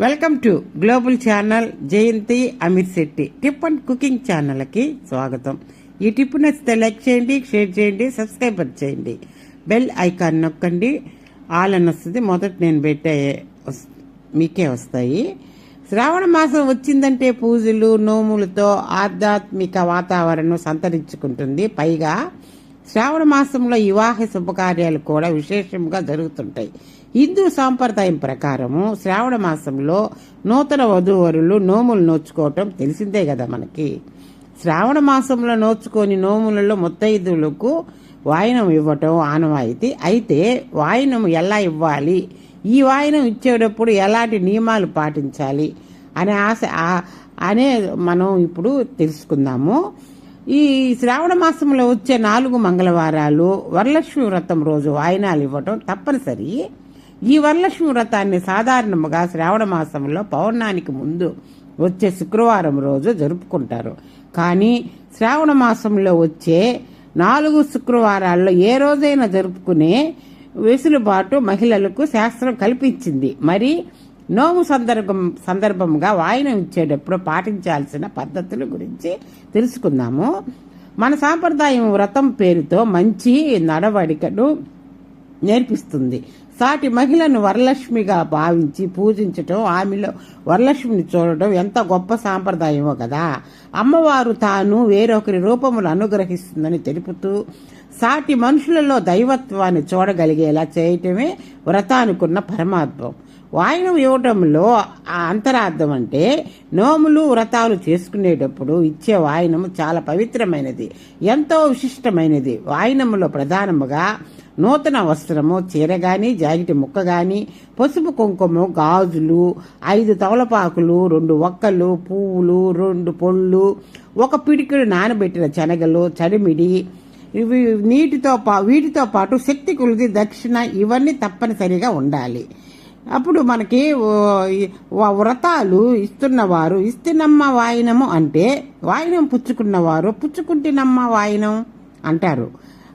Welcome to global channel Jayanti Amir Shetty. Tip and cooking ఛానల్కి స్వాగతం. ఈ tip నచ్చితే లైక్ చేయండి షేర్ చేయండి సబ్స్క్రైబర్ చేయండి. బెల్ ఐకాన్ నొక్కండి. ఆల్ అని వస్తుంది. మొదట నేను పెట్టే మీకే వస్తాయి. శ్రావణ మాసం వచ్చిందంటే పూజలు నోములతో ఆధ్యాత్మిక వాతావరణం సంతరించుకుంటుంది. పైగా శ్రావణ మాసంలో వివాహ శుభకార్యాలు కూడా విశేషంగా జరుగుతుంటాయి. హిందూ సాంప్రదాయం ప్రకారము శ్రావణ మాసంలో నూతన వధూవరులు నోములు నోచుకోవటం తెలిసిందే కదా మనకి. శ్రావణ మాసంలో నోచుకొని నోములలో ముత్తైదులకు వాయినం ఇవ్వటం ఆనవాయితీ. అయితే వాయినం ఎలా ఇవ్వాలి? ఈ వాయినం ఇచ్చేటప్పుడు ఎలాంటి నియమాలు పాటించాలి? అనే ఆశ అనే మనం ఇప్పుడు తెలుసుకుందాము. ఈ శ్రావణ మాసంలో వచ్చే నాలుగు మంగళవారాలు వరలక్ష్మి వ్రతం రోజు వాయినాలు ఇవ్వటం తప్పనిసరి. ఈ వరలక్ష్మి వ్రతాన్ని సాధారణంగా శ్రావణ మాసంలో పౌర్ణానికి ముందు వచ్చే శుక్రవారం రోజు జరుపుకుంటారు. కానీ శ్రావణ మాసంలో వచ్చే నాలుగు శుక్రవారాల్లో ఏ రోజైనా జరుపుకునే వెసులుబాటు మహిళలకు శాస్త్రం కల్పించింది. మరి నోము సందర్భం సందర్భంగా వాయినం ఇచ్చేటప్పుడు పాటించాల్సిన పద్ధతుల గురించి తెలుసుకుందాము. మన సాంప్రదాయం వ్రతం పేరుతో మంచి నడవడికను నేర్పిస్తుంది. సాటి మహిళను వరలక్ష్మిగా భావించి పూజించటం ఆమెలో వరలక్ష్మిని చూడటం ఎంత గొప్ప సాంప్రదాయమో కదా. అమ్మవారు తాను వేరొకరి రూపములు అనుగ్రహిస్తుందని తెలుపుతూ సాటి మనుషులలో దైవత్వాన్ని చూడగలిగేలా చేయటమే వ్రతానుకున్న పరమాత్మం. వాయినం ఇవ్వటంలో ఆ అంతరార్థం అంటే నోములు వ్రతాలు చేసుకునేటప్పుడు ఇచ్చే వాయినము చాలా పవిత్రమైనది ఎంతో విశిష్టమైనది. వాయినములో ప్రధానముగా నూతన వస్త్రము చీర గాని జాకెట్ ముక్క గాని పసుపు కుంకుమ గాజులు ఐదు తవలపాకులు రెండు ఒక్కలు పువ్వులు రెండు పొళ్ళు ఒక పిడికిడు నానబెట్టిన శనగలు చడిమిడి ఇవి నీటితో పా వీటితో పాటు శక్తి కొలిది దక్షిణ ఇవన్నీ తప్పనిసరిగా ఉండాలి. అప్పుడు మనకి వ్రతాలు ఇస్తున్నవారు ఇస్తున్నమ్మ వాయినము అంటే వాయినం పుచ్చుకున్నవారు పుచ్చుకుంటున్నమ్మ వాయినం అంటారు.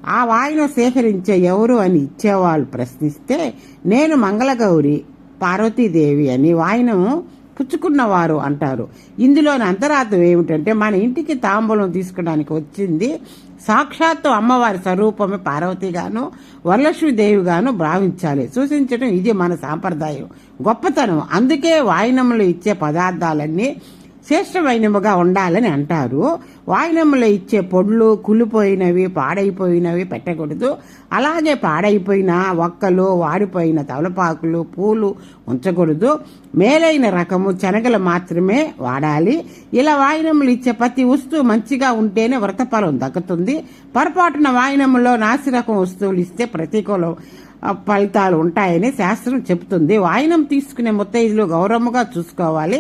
ఆ వాయినం సేకరించే ఎవరు అని ఇచ్చేవాళ్ళు ప్రశ్నిస్తే నేను మంగళగౌరి పార్వతీదేవి అని వాయినం పుచ్చుకున్నవారు అంటారు. ఇందులోని అంతరార్థం ఏమిటంటే మన ఇంటికి తాంబూలం తీసుకోవడానికి వచ్చింది సాక్షాత్తు అమ్మవారి స్వరూపమే పార్వతిగాను వరలక్ష్మీదేవిగాను భావించాలి. సూచించడం ఇది మన సాంప్రదాయం. గొప్పతనం. అందుకే వాయినములు ఇచ్చే పదార్థాలన్నీ శ్రేష్టమైనవిగా ఉండాలని అంటారు. వాయినములో ఇచ్చే పొడ్లు కులిపోయినవి పాడైపోయినవి పెట్టకూడదు. అలాగే పాడైపోయిన ఒక్కలు వాడిపోయిన తవలపాకులు పూలు ఉంచకూడదు. మేలైన రకము శనగలు మాత్రమే వాడాలి. ఇలా వాయినములు ఇచ్చే ప్రతి వస్తువు మంచిగా ఉంటేనే వ్రతఫలం దక్కుతుంది. పొరపాటున వాయినములో నాసిరకం వస్తువులు ఇస్తే ప్రతికూల ఫలితాలు ఉంటాయని శాస్త్రం చెబుతుంది. వాయినం తీసుకునే ముత్తైదులు గౌరవముగా చూసుకోవాలి.